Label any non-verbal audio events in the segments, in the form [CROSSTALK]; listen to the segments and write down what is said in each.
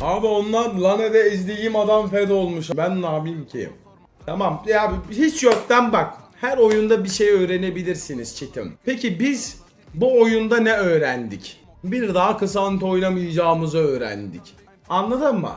Abi onlar Lane'de ezdiğim adam fed olmuş. Ben ne yapayım ki? Tamam ya hiç yoktan bak. Her oyunda bir şey öğrenebilirsiniz çetim. Peki biz bu oyunda ne öğrendik? Bir daha kısant oynamayacağımızı öğrendik. Anladın mı?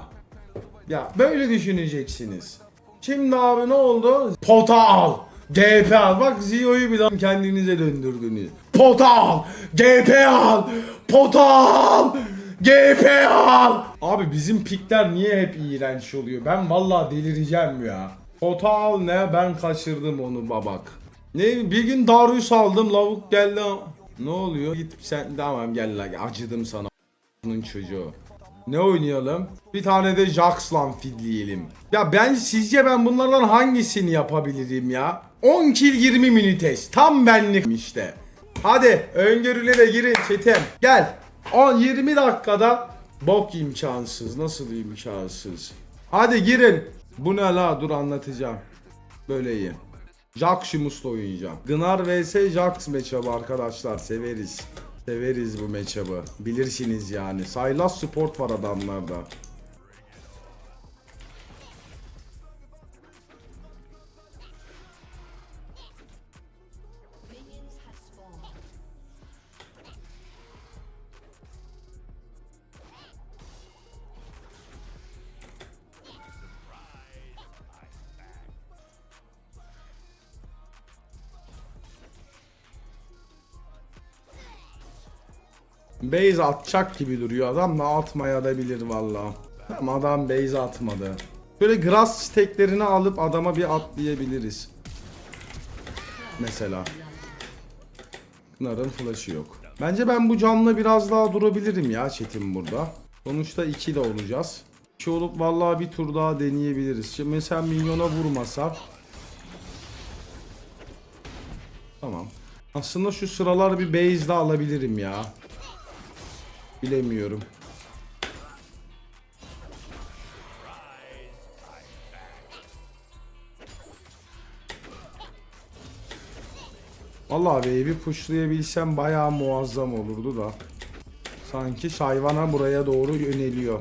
Ya böyle düşüneceksiniz. Şimdi abi ne oldu? Pota al. GP al. Bak Zio'yu bir daha kendinize döndürdünüz. Pota al. GP al. Pota al. GP al. Abi bizim pikler niye hep iğrenç oluyor? Ben vallahi delireceğim ya. Pota al ne? Ben kaçırdım onu babak. Ne bir gün Darius aldım lavuk geldi. Ne oluyor? Git sen tamam gel la acıdım sana bunun çocuğu. Ne oynayalım? Bir tane de Jax'la fidleyelim. Ya ben sizce ben bunlardan hangisini yapabilirim ya? 10 kill 20 minites. Tam benlik işte. Hadi öngörülere girin çetem. Gel. 10 20 dakikada bok imkansız. Nasıl imkansız? Hadi girin. Bu ne la? Dur anlatacağım. Böyle iyi. Jaximus'la oynayacağım. Gnar vs Jax matchup'ı arkadaşlar severiz. Severiz bu matchup'ı. Bilirsiniz yani. Saylas support var adamlarda. Base atacak gibi duruyor adam da atmaya da bilir valla. Ama adam base atmadı. Böyle grass steklerini alıp adama bir atlayabiliriz. Mesela. Knar'ın flash'ı yok. Bence ben bu canlı biraz daha durabilirim ya Çetin burada. Sonuçta 2 de olacağız. 2 olup vallahi bir tur daha deneyebiliriz. Şimdi mesela minyona vurmasak. Tamam. Aslında şu sıralar bir base de alabilirim ya. Bilemiyorum. Vallahi wave'i pushlayabilsem bayağı muazzam olurdu da. Sanki hayvana buraya doğru yöneliyor.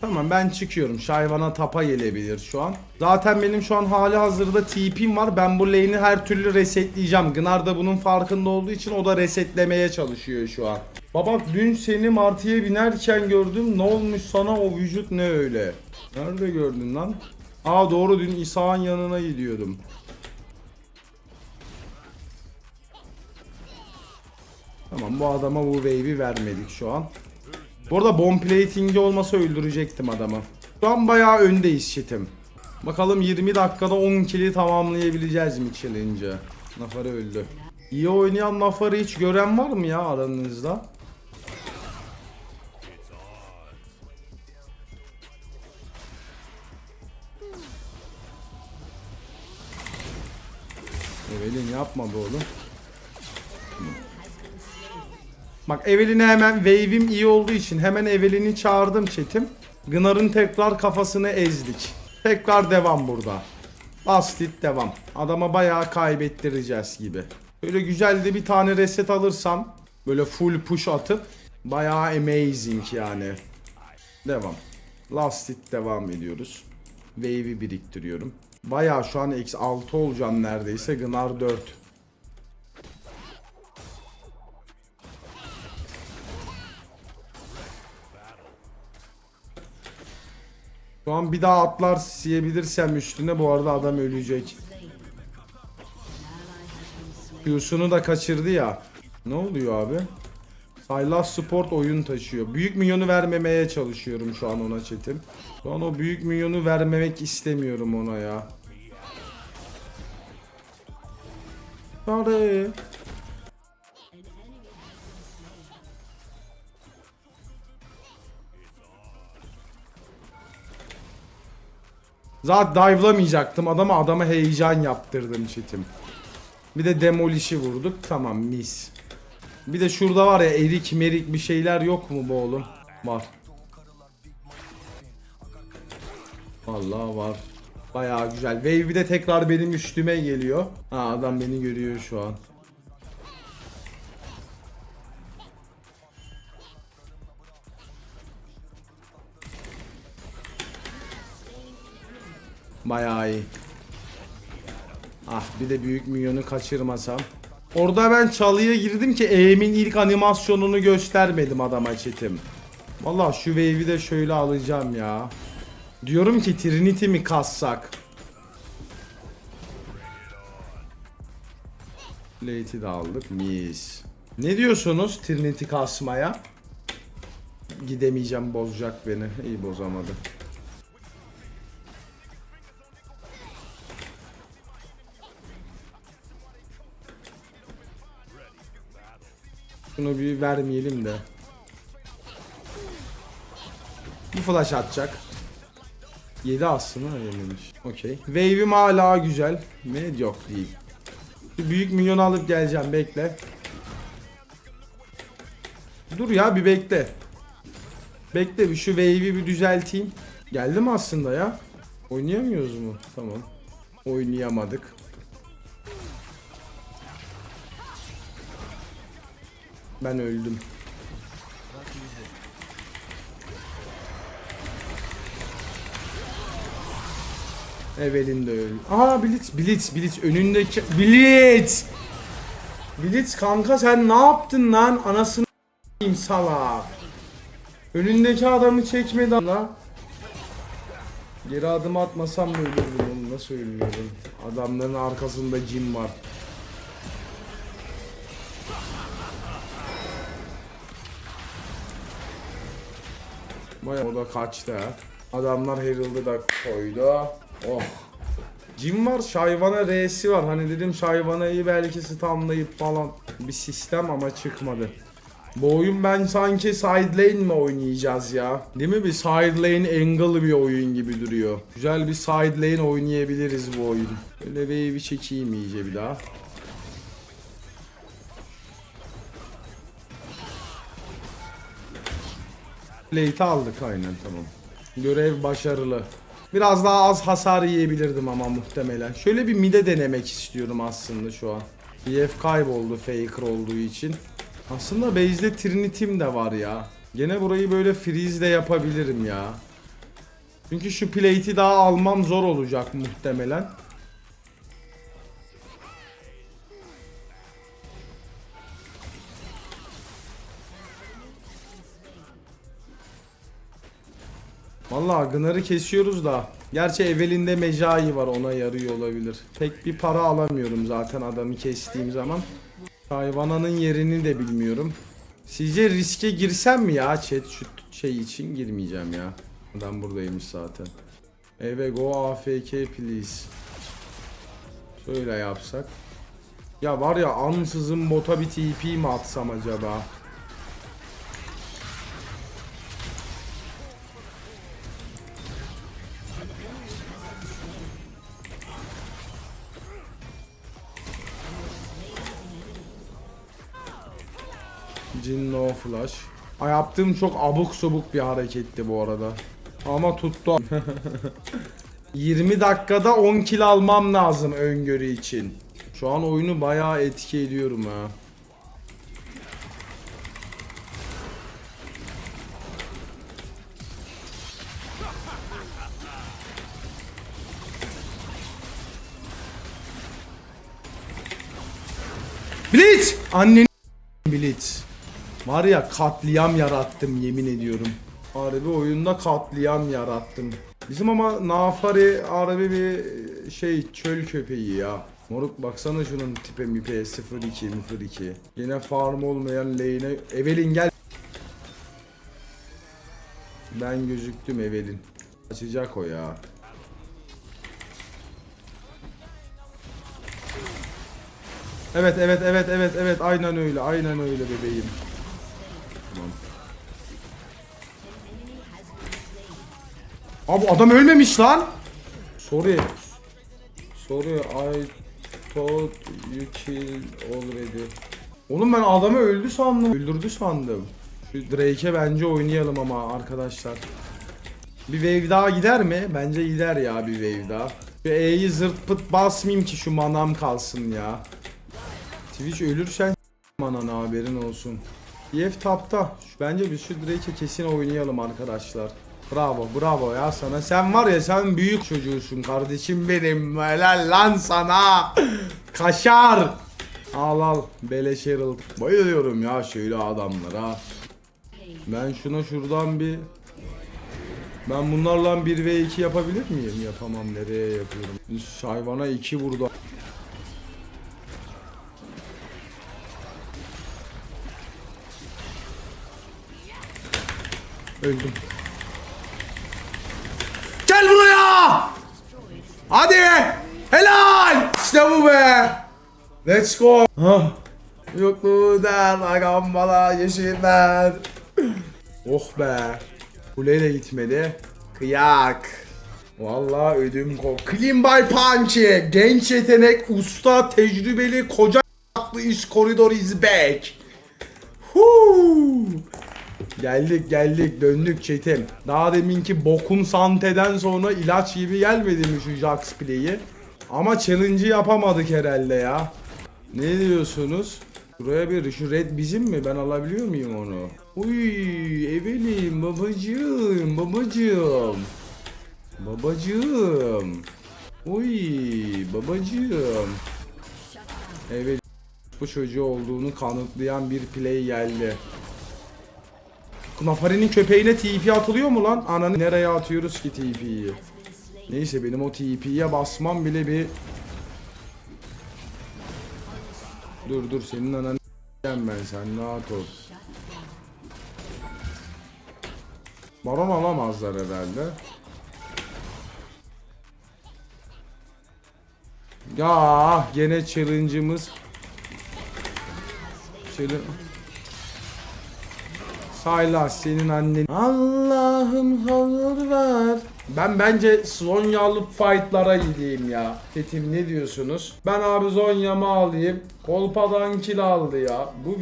Tamam ben çıkıyorum. Şayvana tapa gelebilir şu an. Zaten benim şu an hali hazırda TP'm var. Ben bu lane'i her türlü resetleyeceğim. Gnar da bunun farkında olduğu için o da resetlemeye çalışıyor şu an. Baba dün seni martıya binerken gördüm. Ne olmuş sana o vücut ne öyle? Nerede gördün lan? Aa doğru dün İsa'nın yanına gidiyordum. Tamam bu adama bu wave'i vermedik şu an. Bu arada bomb plating'i olmasa öldürecektim adamı. Şu an bayağı öndeyiz şitim. Bakalım 20 dakikada 10 kill'i tamamlayabileceğiz mi challenge'ı? Nafari öldü. İyi oynayan Nafar'ı hiç gören var mı ya aranızda? Evelin yapma be oğlum. Bak Evelyn'e hemen wave'im iyi olduğu için hemen Evelyn'i çağırdım chatim. Gnar'ın tekrar kafasını ezdik. Tekrar devam burada. Last hit devam. Adama bayağı kaybettireceğiz gibi. Böyle güzel de bir tane reset alırsam böyle full push atıp bayağı amazing yani. Devam. Last hit devam ediyoruz. Wave'i biriktiriyorum. Bayağı şu an eksi 6 olacağım neredeyse. Gnar 4. Şu bir daha atlar siyebilirsem üstüne bu arada adam ölecek. Q'sunu da kaçırdı ya. Ne oluyor abi? Saylas Sport oyun taşıyor. Büyük milyonu vermemeye çalışıyorum şu an ona çetim. Şu an o büyük milyonu vermemek istemiyorum ona ya. Hadi. Zaten dive'lamayacaktım adama adama heyecan yaptırdım çetim. Bir de demolişi vurduk tamam mis. Bir de şurada var ya erik merik bir şeyler yok mu bu oğlum? Var. Vallahi var. Bayağı güzel. Wave bir de tekrar benim üstüme geliyor. Ha adam beni görüyor şu an. Bayağı iyi. Ah bir de büyük minyonu kaçırmasam. Orada ben çalıya girdim ki E'min ilk animasyonunu göstermedim adama çetim. Vallahi şu wave'i de şöyle alacağım ya. Diyorum ki Trinity mi kassak? Late'i de aldık. Mis. Ne diyorsunuz Trinity kasmaya? Gidemeyeceğim bozacak beni. İyi bozamadı. Şunu bir vermeyelim de. Bu flash atacak. 7 aslında yememiş. Okey. Wave'im hala güzel mi? Yok değil. Bir büyük milyon alıp geleceğim bekle. Dur ya bir bekle. Bekle bir şu wave'i bir düzelteyim. Geldim aslında ya. Oynayamıyoruz mu? Tamam. Oynayamadık. Ben öldüm. Evelin de öldü. Aa Blitz, Blitz, Blitz önündeki Blitz. Blitz kanka sen ne yaptın lan? Anasını salak. Önündeki adamı çekmedi la. Geri adım atmasam mı ölürdüm onu nasıl ölmüyorum? Adamların arkasında cim var. Baya o da kaçtı ha. Adamlar Herald'ı da koydu. Oh. Jim var, Şayvana R'si var. Hani dedim Şayvana'yı belki stunlayıp falan bir sistem ama çıkmadı. Bu oyun ben sanki side lane mi oynayacağız ya? Değil mi? Bir side lane angle bir oyun gibi duruyor. Güzel bir side lane oynayabiliriz bu oyun. Böyle wave'i çekeyim iyice bir daha. Plate aldık aynen tamam. Görev başarılı. Biraz daha az hasar yiyebilirdim ama muhtemelen. Şöyle bir mide denemek istiyorum aslında şu an. BF kayboldu Faker olduğu için. Aslında base'de Trinity'm de var ya. Gene burayı böyle freeze de yapabilirim ya. Çünkü şu plate'i daha almam zor olacak muhtemelen. Vallahi Gınar'ı kesiyoruz da. Gerçi Evelyn'de Mecai var ona yarıyor olabilir. Pek bir para alamıyorum zaten adamı kestiğim zaman. Hayvananın yerini de bilmiyorum. Sizce riske girsem mi ya chat şu şey için girmeyeceğim ya. Adam buradaymış zaten. Eve go AFK please. Şöyle yapsak. Ya var ya ansızın bota bir TP mi atsam acaba? Jin no flash. Ay yaptığım çok abuk subuk bir hareketti bu arada. Ama tuttu. [LAUGHS] 20 dakikada 10 kill almam lazım öngörü için. Şu an oyunu bayağı etki ediyorum ha. Blitz! Anneni Blitz. Var ya katliam yarattım yemin ediyorum. Harbi oyunda katliam yarattım. Bizim ama Nafari harbi bir şey çöl köpeği ya. Moruk baksana şunun tipe mipe 02 02. Yine farm olmayan lane'e Evelyn gel. Ben gözüktüm Evelyn. Açacak o ya. Evet evet evet evet evet aynen öyle aynen öyle bebeğim. Abi adam ölmemiş lan. Sorry. Sorry I thought you killed already. Oğlum ben adamı öldü sandım. Öldürdü sandım. Şu Drake'e bence oynayalım ama arkadaşlar. Bir wave daha gider mi? Bence gider ya bir wave daha. Şu E'yi zırt pıt basmayayım ki şu manam kalsın ya. Twitch ölürsen manana haberin olsun. EF tapta. Bence biz şu Drake'e kesin oynayalım arkadaşlar. Bravo bravo ya sana. Sen var ya sen büyük çocuğusun kardeşim benim. Helal lan sana. Kaşar. Al al. Beleş Herald. Bayılıyorum ya şöyle adamlara. Ben şuna şuradan bir... Ben bunlarla 1v2 yapabilir miyim? Yapamam. Nereye yapıyorum? Üst hayvana 2 vurdu. Öldüm. Gel buraya! Hadi! Helal! İşte bu be! Let's go! Hah. Yok mu der agam bana yeşiller. oh be. Kuleyle gitmedi. Kıyak. Vallahi ödüm kop. Clean by Punchy. Genç yetenek, usta, tecrübeli, koca aklı iş koridor is back. Huu. Geldik geldik döndük çetim. Daha deminki bokun santeden sonra ilaç gibi gelmedi mi şu Jax play'i? Ama challenge'ı yapamadık herhalde ya. Ne diyorsunuz? Buraya bir şu red bizim mi? Ben alabiliyor muyum onu? Uy Evelyn babacığım babacığım. Babacığım. Uy babacığım. Evet bu çocuğu olduğunu kanıtlayan bir play geldi. Nafari'nin köpeğine TP atılıyor mu lan? Ananı nereye atıyoruz ki TP'yi? Neyse benim o TP'ye basmam bile bir... Dur dur senin ananı ben sen rahat ol. Baron alamazlar herhalde. Ya gene challenge'ımız. Challenge... Saylas senin annen. Allah'ım hayır ver. Ben bence Zonyalı fightlara gideyim ya. Fetim ne diyorsunuz? Ben abi Zonya'mı alayım. Kolpadan kill aldı ya. Bu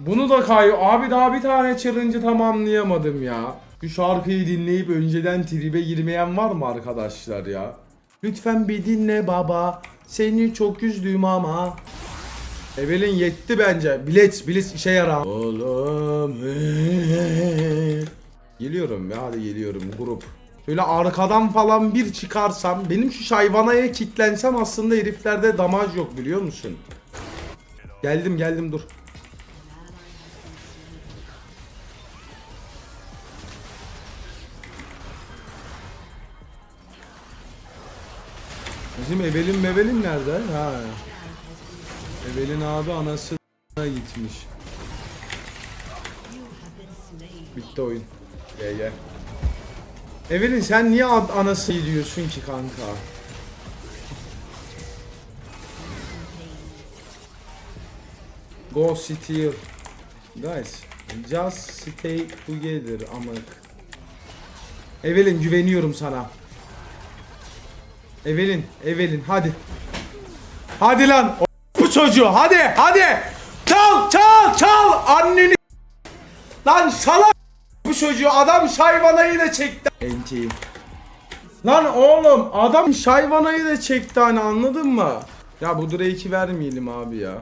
bunu da kay abi daha bir tane challenge'ı tamamlayamadım ya. Şu şarkıyı dinleyip önceden tribe girmeyen var mı arkadaşlar ya? Lütfen bir dinle baba. Seni çok üzdüm ama. Evelin yetti bence. Bilet, bilet işe yarar. Oğlum. [LAUGHS] Geliyorum ya hadi geliyorum grup. Şöyle arkadan falan bir çıkarsam benim şu şayvanaya kitlensem aslında heriflerde damaj yok biliyor musun? Geldim geldim dur. Bizim Evelin Mevelin nerede? Ha. Evelin abi anası gitmiş. Bitti oyun. Gel gel. Evelin sen niye anası diyorsun ki kanka? Go steal. Guys, just stay together amık. Evelin güveniyorum sana. Evelin, Evelin hadi. Hadi lan. Çocuğu hadi hadi. Çal çal çal anneni. Lan salak bu çocuğu adam şayvanayı da çekti. Enti. Lan oğlum adam şayvanayı da çekti hani anladın mı? Ya bu Drake'i vermeyelim abi ya.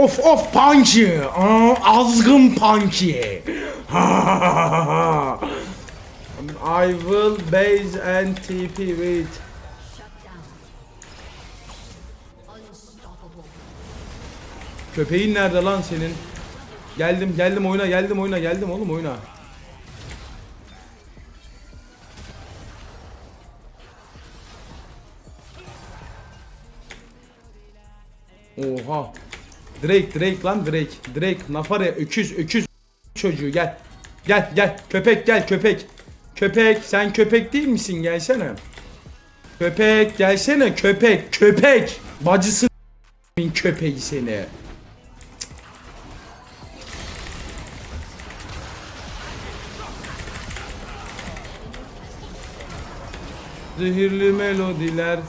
Of of. Aa, azgın punky. [LAUGHS] I will base and TP wait. Köpeğin nerede lan senin? Geldim geldim oyuna geldim oyuna geldim oğlum oyuna. Oha. Drake Drake lan Drake. Drake Nafare öküz öküz çocuğu gel. Gel gel köpek gel köpek. Köpek sen köpek değil misin gelsene. Köpek gelsene köpek köpek. Bacısı köpeği seni. Zehirli melodiler.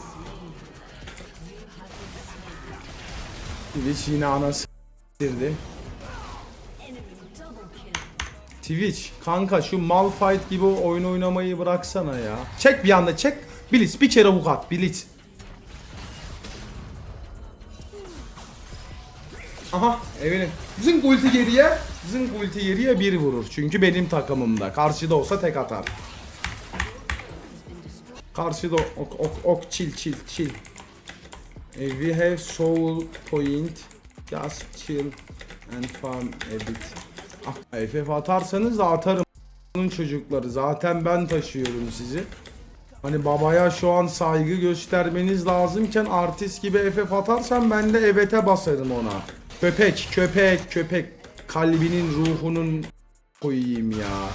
Twitch yine anası dirdi. Twitch kanka şu Malphite gibi oyun oynamayı bıraksana ya. Çek bir anda çek. Blitz bir kere hook at Blitz. Aha Evelyn. Zınk ulti geriye. Zınk ulti geriye bir vurur. Çünkü benim takımımda. Karşıda olsa tek atar. Karşıda ok ok ok chill chill chill. Eh, We have soul point. Just chill and farm a bit. Ah, FF atarsanız da atarım. Bunun çocukları zaten ben taşıyorum sizi. Hani babaya şu an saygı göstermeniz lazımken artist gibi FF atarsan ben de evet'e basarım ona. Köpek, köpek, köpek. Kalbinin, ruhunun koyayım ya.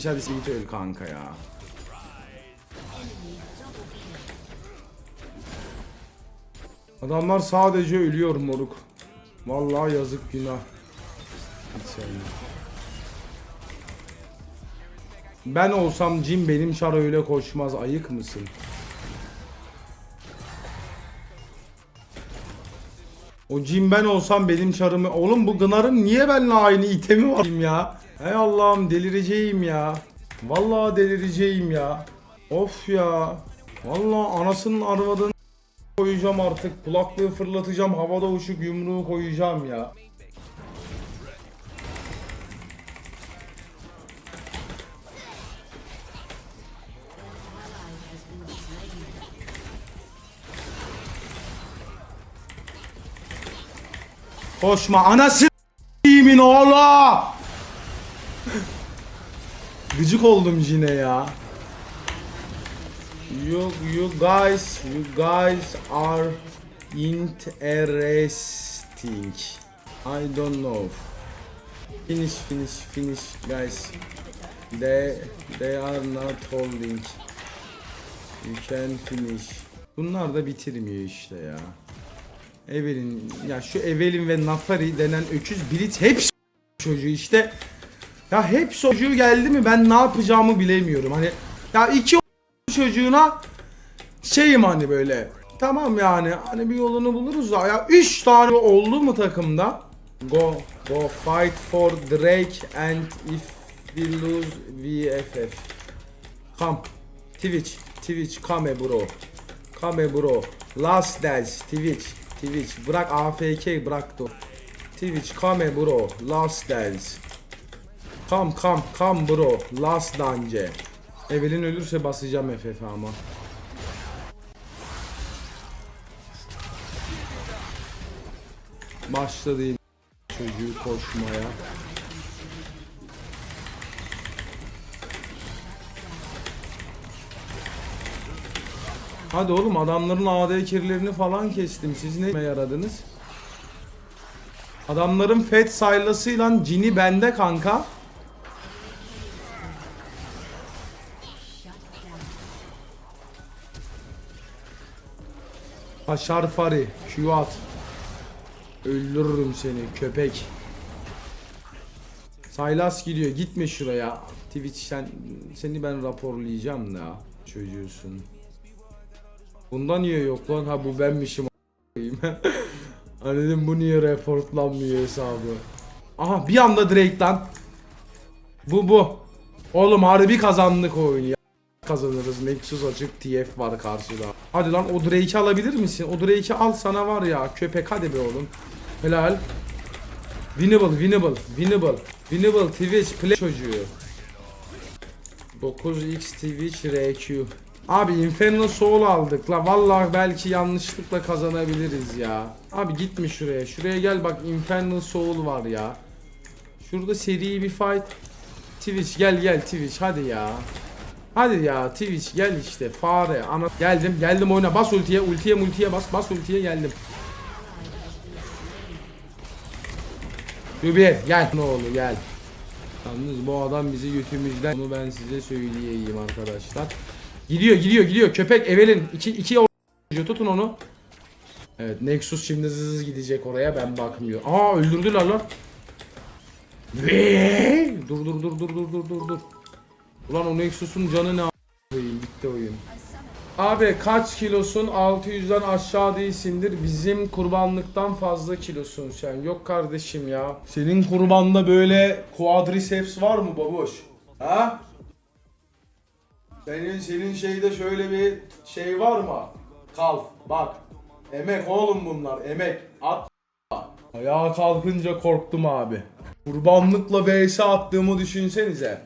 Şey hadi git öl kanka ya. Adamlar sadece ölüyor moruk. Vallahi yazık günah. Ben olsam Jim benim şar öyle koşmaz ayık mısın? O Jim ben olsam benim çarımı... Oğlum bu Gınar'ın niye benimle aynı itemi var ya? Hey Allah'ım delireceğim ya. Vallahi delireceğim ya. Of ya. Vallahi anasının arvadını koyacağım artık. Kulaklığı fırlatacağım. Havada uçuk yumruğu koyacağım ya. Koşma anası yemin oğlu. [LAUGHS] Gıcık oldum yine ya. You, you guys, you guys are interesting. I don't know. Finish, finish, finish, guys. They, they are not holding. You can finish. Bunlar da bitirmiyor işte ya. Evelyn, ya şu Evelyn ve Nafari denen öküz Blitz hepsi çocuğu işte. Ya hep çocuğu geldi mi ben ne yapacağımı bilemiyorum. Hani ya iki çocuğuna şeyim hani böyle. Tamam yani hani bir yolunu buluruz da ya 3 tane oldu mu takımda? Go go fight for Drake and if we lose VFF. Come. Twitch. Twitch come bro. Come bro. Last dance Twitch. Twitch. Bırak AFK bırak dur. Twitch come bro. Last dance. Come come come bro. Last dance. Evelyn ölürse basacağım FF ama. Başladı çocuğu koşmaya. Hadi oğlum adamların AD kirlerini falan kestim. Siz ne yaradınız? Adamların Fed saylasıyla cini bende kanka. Haşar Fari, Q at. Öldürürüm seni köpek. Saylas gidiyor. Gitme şuraya. Twitch sen seni ben raporlayacağım da çocuğusun. Bunda niye yok lan? Ha bu benmişim. [LAUGHS] Hani dedim bu niye reportlanmıyor hesabı. Aha bir anda Drake lan. Bu bu. Oğlum harbi kazandık oyunu ya. Kazanırız. Nexus açık TF var karşıda. Hadi lan o Drake'i alabilir misin? O Drake'i al sana var ya köpek hadi be oğlum. Helal. Winnable, winnable, winnable. Winnable Twitch play çocuğu. 9x Twitch RQ. Abi Inferno Soul aldık la vallahi belki yanlışlıkla kazanabiliriz ya. Abi gitme şuraya. Şuraya gel bak Inferno Soul var ya. Şurada seri bir fight. Twitch gel gel Twitch hadi ya. Hadi ya Twitch gel işte fare ana geldim geldim oyna bas ultiye ultiye multiye bas bas ultiye geldim. Ruby gel ne olur gel. Yalnız bu adam bizi götümüzden bunu ben size söyleyeyim arkadaşlar. Gidiyor gidiyor gidiyor köpek Evelyn 2 2 tutun onu. Evet Nexus şimdi hızlı gidecek oraya ben bakmıyor. Aa öldürdüler lan. Ve dur dur dur dur dur dur dur dur. Ulan o Nexus'un canı ne a**ayım bitti oyun. Abi kaç kilosun 600'den aşağı değilsindir bizim kurbanlıktan fazla kilosun sen yok kardeşim ya Senin kurbanda böyle quadriceps var mı baboş? Ha? Senin senin şeyde şöyle bir şey var mı? Kalk bak. Emek oğlum bunlar emek. At. Ayağa kalkınca korktum abi. Kurbanlıkla vs attığımı düşünsenize.